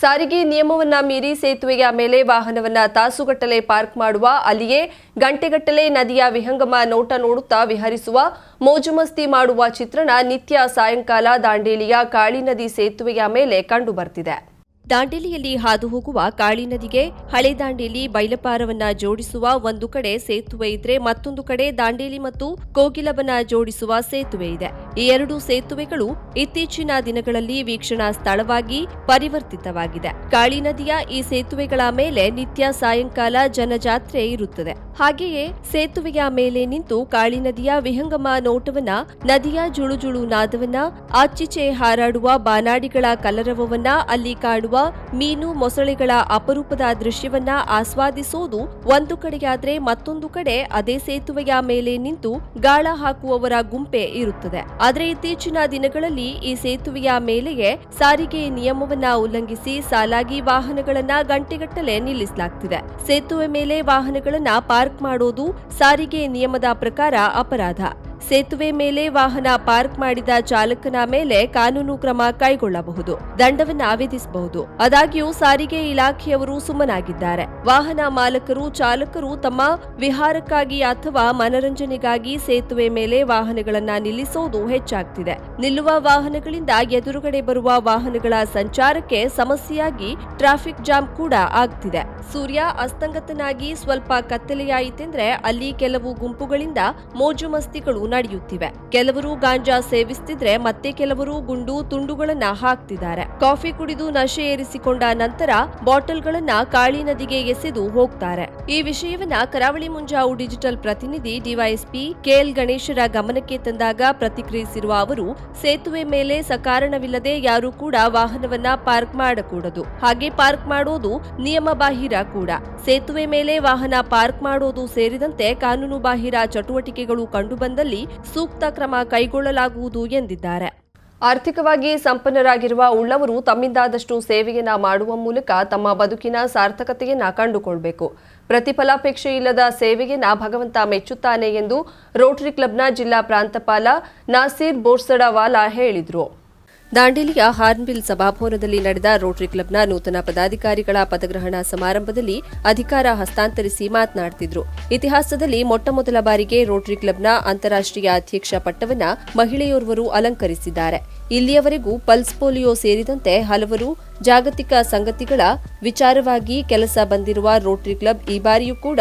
ಸಾರಿಗೆ ನಿಯಮವನ್ನ ಮೀರಿ ಸೇತುವೆಯ ಮೇಲೆ ವಾಹನವನ್ನ ತಾಸುಗಟ್ಟಲೆ ಪಾರ್ಕ್ ಮಾಡುವ ಅಲ್ಲಿಯೇ ಗಂಟೆಗಟ್ಟಲೆ ನದಿಯ ವಿಹಂಗಮ ನೋಟ ನೋಡುತ್ತಾ ವಿಹರಿಸುವ ಮೋಜುಮಸ್ತಿ ಮಾಡುವ ಚಿತ್ರಣ ನಿತ್ಯ ಸಾಯಂಕಾಲ ದಾಂಡೇಲಿಯ ಕಾಳಿ ನದಿ ಸೇತುವೆಯ ಮೇಲೆ ಕಂಡುಬರ್ತಿದೆ ದಾಂಡೇಲಿಯಲ್ಲಿ ಹಾದು ಹೋಗುವ ಕಾಳಿ ನದಿಗೆ ಹಳೆ ದಾಂಡೇಲಿ ಬೈಲಪಾರವನ್ನ ಜೋಡಿಸುವ ಒಂದು ಕಡೆ ಸೇತುವೆ ಇದ್ರೆ ಮತ್ತೊಂದು ಕಡೆ ದಾಂಡೇಲಿ ಮತ್ತು ಕೋಗಿಲವನ್ನ ಜೋಡಿಸುವ ಸೇತುವೆ ಇದೆ. ಈ ಎರಡು ಸೇತುವೆಗಳು ಇತ್ತೀಚಿನ ದಿನಗಳಲ್ಲಿ ವೀಕ್ಷಣಾ ಸ್ಥಳವಾಗಿ ಪರಿವರ್ತಿತವಾಗಿದೆ. ಕಾಳಿ ನದಿಯ ಈ ಸೇತುವೆಗಳ ಮೇಲೆ ನಿತ್ಯ ಸಾಯಂಕಾಲ ಜನಜಾತ್ರೆ ಇರುತ್ತದೆ. ಹಾಗೆಯೇ ಸೇತುವೆಯ ಮೇಲೆ ನಿಂತು ಕಾಳಿ ನದಿಯ ವಿಹಂಗಮ ನೋಟವನ್ನ, ನದಿಯ ಜುಳುಜುಳು ನಾದವನ್ನ, ಆಚಿಚೆ ಹಾರಾಡುವ ಬಾನಾಡಿಗಳ ಕಲರವವನ್ನ ಅಲ್ಲಿ ಕಾಣುವ ಮೀನು ಮೊಸಳೆಗಳ ಅಪರೂಪದ ದೃಶ್ಯವನ್ನ ಆಸ್ವಾದಿಸೋದು ಒಂದು ಕಡೆಯಾದ್ರೆ ಮತ್ತೊಂದು ಕಡೆ ಅದೇ ಸೇತುವೆಯ ಮೇಲೆ ನಿಂತು ಗಾಳ ಹಾಕುವವರ ಗುಂಪೆ ಇರುತ್ತದೆ. ಆದರೆ ಇತ್ತೀಚಿನ ದಿನಗಳಲ್ಲಿ ಈ ಸೇತುವೆಯ ಮೇಲೆಯೇ ಸಾರಿಗೆ ನಿಯಮವನ್ನ ಉಲ್ಲಂಘಿಸಿ ಸಾಲಾಗಿ ವಾಹನಗಳನ್ನ ಗಂಟೆಗಟ್ಟಲೆ ನಿಲ್ಲಿಸಲಾಗ್ತಿದೆ. ಸೇತುವೆ ಮೇಲೆ ವಾಹನಗಳನ್ನ ಪಾರ್ಕ್ ಮಾಡೋದು ಸಾರಿಗೆ ನಿಯಮದ ಪ್ರಕಾರ ಅಪರಾಧ. ಸೇತುವೆ ಮೇಲೆ ವಾಹನ ಪಾರ್ಕ್ ಮಾಡಿದ ಚಾಲಕನ ಮೇಲೆ ಕಾನೂನು ಕ್ರಮ ಕೈಗೊಳ್ಳಬಹುದು. ದಂಡವನ್ನು ವಿಧಿಸಬಹುದು ಆದಾಗ್ಯೂ ಸಾರಿಗೆ ಇಲಾಖೆಯವರು ಸುಮ್ಮನಾಗಿದ್ದಾರೆ. ವಾಹನ ಮಾಲಕರು, ಚಾಲಕರು ತಮ್ಮ ವಿಹಾರಕ್ಕಾಗಿ ಅಥವಾ ಮನರಂಜನೆಗಾಗಿ ಸೇತುವೆ ಮೇಲೆ ವಾಹನಗಳನ್ನ ನಿಲ್ಲಿಸೋದು ಹೆಚ್ಚಾಗ್ತಿದೆ. ನಿಲ್ಲುವ ವಾಹನಗಳಿಂದ ಎದುರುಗಡೆ ಬರುವ ವಾಹನಗಳ ಸಂಚಾರಕ್ಕೆ ಸಮಸ್ಯೆಯಾಗಿ ಟ್ರಾಫಿಕ್ ಜಾಮ್ ಕೂಡ ಆಗ್ತಿದೆ. ಸೂರ್ಯ ಅಸ್ತಂಗತನಾಗಿ ಸ್ವಲ್ಪ ಕತ್ತಲೆಯಾಯಿತೆಂದ್ರೆ ಅಲ್ಲಿ ಕೆಲವು ಗುಂಪುಗಳಿಂದ ಮೋಜು ಮಸ್ತಿಗಳು ನಡೆಯುತ್ತಿವೆ. ಕೆಲವರು ಗಾಂಜಾ ಸೇವಿಸ್ತಿದ್ರೆ ಮತ್ತೆ ಕೆಲವರು ಗುಂಡು ತುಂಡುಗಳನ್ನ ಹಾಕ್ತಿದ್ದಾರೆ. ಕಾಫಿ ಕುಡಿದು ನಶೆ ಏರಿಸಿಕೊಂಡ ನಂತರ ಬಾಟಲ್ಗಳನ್ನ ಕಾಳಿ ನದಿಗೆ ಎಸೆದು ಹೋಗ್ತಾರೆ. ಈ ವಿಷಯವನ್ನ ಕರಾವಳಿ ಮುಂಜಾವು ಡಿಜಿಟಲ್ ಪ್ರತಿನಿಧಿ ಡಿವೈಎಸ್ಪಿ ಕೆಎಲ್ ಗಣೇಶರ ಗಮನಕ್ಕೆ ತಂದಾಗ ಪ್ರತಿಕ್ರಿಯಿಸಿರುವ ಅವರು, ಸೇತುವೆ ಮೇಲೆ ಸಕಾರಣವಿಲ್ಲದೆ ಯಾರೂ ಕೂಡ ವಾಹನವನ್ನ ಪಾರ್ಕ್ ಮಾಡಕೂಡದು. ಹಾಗೆ ಪಾರ್ಕ್ ಮಾಡೋದು ನಿಯಮ ಬಾಹಿರ ಕೂಡ. ಸೇತುವೆ ಮೇಲೆ ವಾಹನ ಪಾರ್ಕ್ ಮಾಡೋದು ಸೇರಿದಂತೆ ಕಾನೂನು ಬಾಹಿರ ಚಟುವಟಿಕೆಗಳು ಕಂಡುಬಂದಲ್ಲಿ ಸೂಕ್ತ ಕ್ರಮ ಕೈಗೊಳ್ಳಲಾಗುವುದು ಎಂದಿದ್ದಾರೆ. ಆರ್ಥಿಕವಾಗಿ ಸಂಪನ್ನರಾಗಿರುವ ಉಳ್ಳವರು ತಮ್ಮಿಂದಾದಷ್ಟು ಸೇವೆಯನ್ನ ಮಾಡುವ ಮೂಲಕ ತಮ್ಮ ಬದುಕಿನ ಸಾರ್ಥಕತೆಯನ್ನ ಕಂಡುಕೊಳ್ಬೇಕು. ಪ್ರತಿಫಲಾಪೇಕ್ಷೆ ಇಲ್ಲದ ಸೇವೆಯನ್ನ ಭಗವಂತ ಮೆಚ್ಚುತ್ತಾನೆ ಎಂದು ರೋಟರಿ ಕ್ಲಬ್ನ ಜಿಲ್ಲಾ ಪ್ರಾಂತಪಾಲ ನಾಸೀರ್ ಬೋರ್ಸಡವಾಲಾ ಹೇಳಿದರು. ದಾಂಡೇಲಿಯ ಹಾರ್ನ್ಬಿಲ್ ಸಭಾಭವನದಲ್ಲಿ ನಡೆದ ರೋಟರಿ ಕ್ಲಬ್ನ ನೂತನ ಪದಾಧಿಕಾರಿಗಳ ಪದಗ್ರಹಣ ಸಮಾರಂಭದಲ್ಲಿ ಅಧಿಕಾರ ಹಸ್ತಾಂತರಿಸಿ ಮಾತನಾಡುತ್ತಿದ್ದರು ಇತಿಹಾಸದಲ್ಲಿ ಮೊಟ್ಟಮೊದಲ ಬಾರಿಗೆ ರೋಟರಿ ಕ್ಲಬ್ನ ಅಂತಾರಾಷ್ಟ್ರೀಯ ಅಧ್ಯಕ್ಷ ಪಟ್ಟವನ್ನ ಮಹಿಳೆಯೋರ್ವರು ಅಲಂಕರಿಸಿದ್ದಾರೆ. ಇಲ್ಲಿಯವರೆಗೂ ಪಲ್ಸ್ ಪೋಲಿಯೋ ಸೇರಿದಂತೆ ಹಲವರು ಜಾಗತಿಕ ಸಂಗತಿಗಳ ವಿಚಾರವಾಗಿ ಕೆಲಸ ಬಂದಿರುವ ರೋಟರಿ ಕ್ಲಬ್ ಈ ಬಾರಿಯೂ ಕೂಡ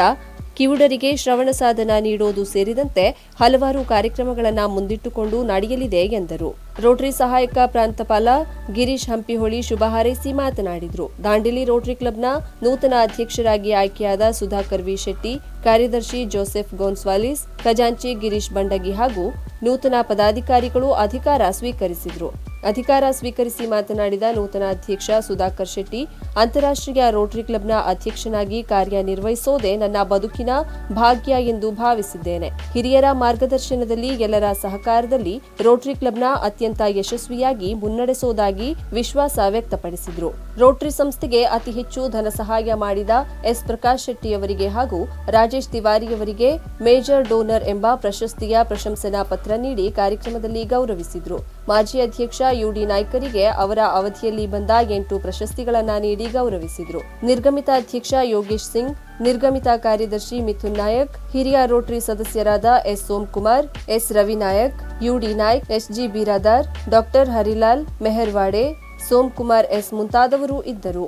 ಕಿವುಡರಿಗೆ ಶ್ರವಣ ಸಾಧನ ನೀಡೋದು ಸೇರಿದಂತೆ ಹಲವಾರು ಕಾರ್ಯಕ್ರಮಗಳನ್ನು ಮುಂದಿಟ್ಟುಕೊಂಡು ನಡೆಯಲಿದೆ ಎಂದರು. ರೋಟರಿ ಸಹಾಯಕ ಪ್ರಾಂತಪಾಲ ಗಿರೀಶ್ ಹಂಪಿಹೊಳಿ ಶುಭ ಹಾರೈಸಿ ಮಾತನಾಡಿದರು. ದಾಂಡೇಲಿ ರೋಟರಿ ಕ್ಲಬ್ನ ನೂತನ ಅಧ್ಯಕ್ಷರಾಗಿ ಆಯ್ಕೆಯಾದ ಸುಧಾಕರ್ ವಿ ಶೆಟ್ಟಿ, ಕಾರ್ಯದರ್ಶಿ ಜೋಸೆಫ್ ಗೋನ್ಸ್ವಾಲಿಸ್, ಖಜಾಂಚಿ ಗಿರೀಶ್ ಬಂಡಗಿ ಹಾಗೂ ನೂತನ ಪದಾಧಿಕಾರಿಗಳು ಅಧಿಕಾರ ಸ್ವೀಕರಿಸಿದರು. ಅಧಿಕಾರ ಸ್ವೀಕರಿಸಿ ಮಾತನಾಡಿದ ನೂತನ ಅಧ್ಯಕ್ಷ ಸುಧಾಕರ್ ಶೆಟ್ಟಿ, ಅಂತಾರಾಷ್ಟ್ರೀಯ ರೋಟರಿ ಕ್ಲಬ್ನ ಅಧ್ಯಕ್ಷನಾಗಿ ಕಾರ್ಯನಿರ್ವಹಿಸೋದೇ ನನ್ನ ಬದುಕಿನ ಭಾಗ್ಯ ಎಂದು ಭಾವಿಸಿದ್ದೇನೆ. ಹಿರಿಯರ ಮಾರ್ಗದರ್ಶನದಲ್ಲಿ ಎಲ್ಲರ ಸಹಕಾರದಲ್ಲಿ ರೋಟರಿ ಕ್ಲಬ್ನ ಅತ್ಯಂತ ಯಶಸ್ವಿಯಾಗಿ ಮುನ್ನಡೆಸೋದಾಗಿ ವಿಶ್ವಾಸ ವ್ಯಕ್ತಪಡಿಸಿದರು. ರೋಟರಿ ಸಂಸ್ಥೆಗೆ ಅತಿ ಹೆಚ್ಚು ಧನ ಸಹಾಯ ಮಾಡಿದ ಎಸ್. ಪ್ರಕಾಶ್ ಶೆಟ್ಟಿಯವರಿಗೆ ಹಾಗೂ ರಾಜೇಶ್ ತಿವಾರಿಯವರಿಗೆ ಮೇಜರ್ ಡೋನರ್ ಎಂಬ ಪ್ರಶಸ್ತಿಯ ಪ್ರಶಂಸನಾ ಪತ್ರ ನೀಡಿ ಕಾರ್ಯಕ್ರಮದಲ್ಲಿ ಗೌರವಿಸಿದರು. ಮಾಜಿ ಅಧ್ಯಕ್ಷ ಯುಡಿ ನಾಯ್ಕರಿಗೆ ಅವರ ಅವಧಿಯಲ್ಲಿ ಬಂದ ಎಂಟು ಪ್ರಶಸ್ತಿಗಳನ್ನು ನೀಡಿ ಗೌರವಿಸಿದರು. ನಿರ್ಗಮಿತ ಅಧ್ಯಕ್ಷ ಯೋಗೇಶ್ ಸಿಂಗ್, ನಿರ್ಗಮಿತ ಕಾರ್ಯದರ್ಶಿ ಮಿಥುನ್ ನಾಯಕ್, ಹಿರಿಯ ರೋಟರಿ ಸದಸ್ಯರಾದ S Somkumar, S Ravinayak UD Naik, S G Biradar, doctor Harilal Meharwade, Somkumar S ಮುಂತಾದವರು ಇದ್ದರು.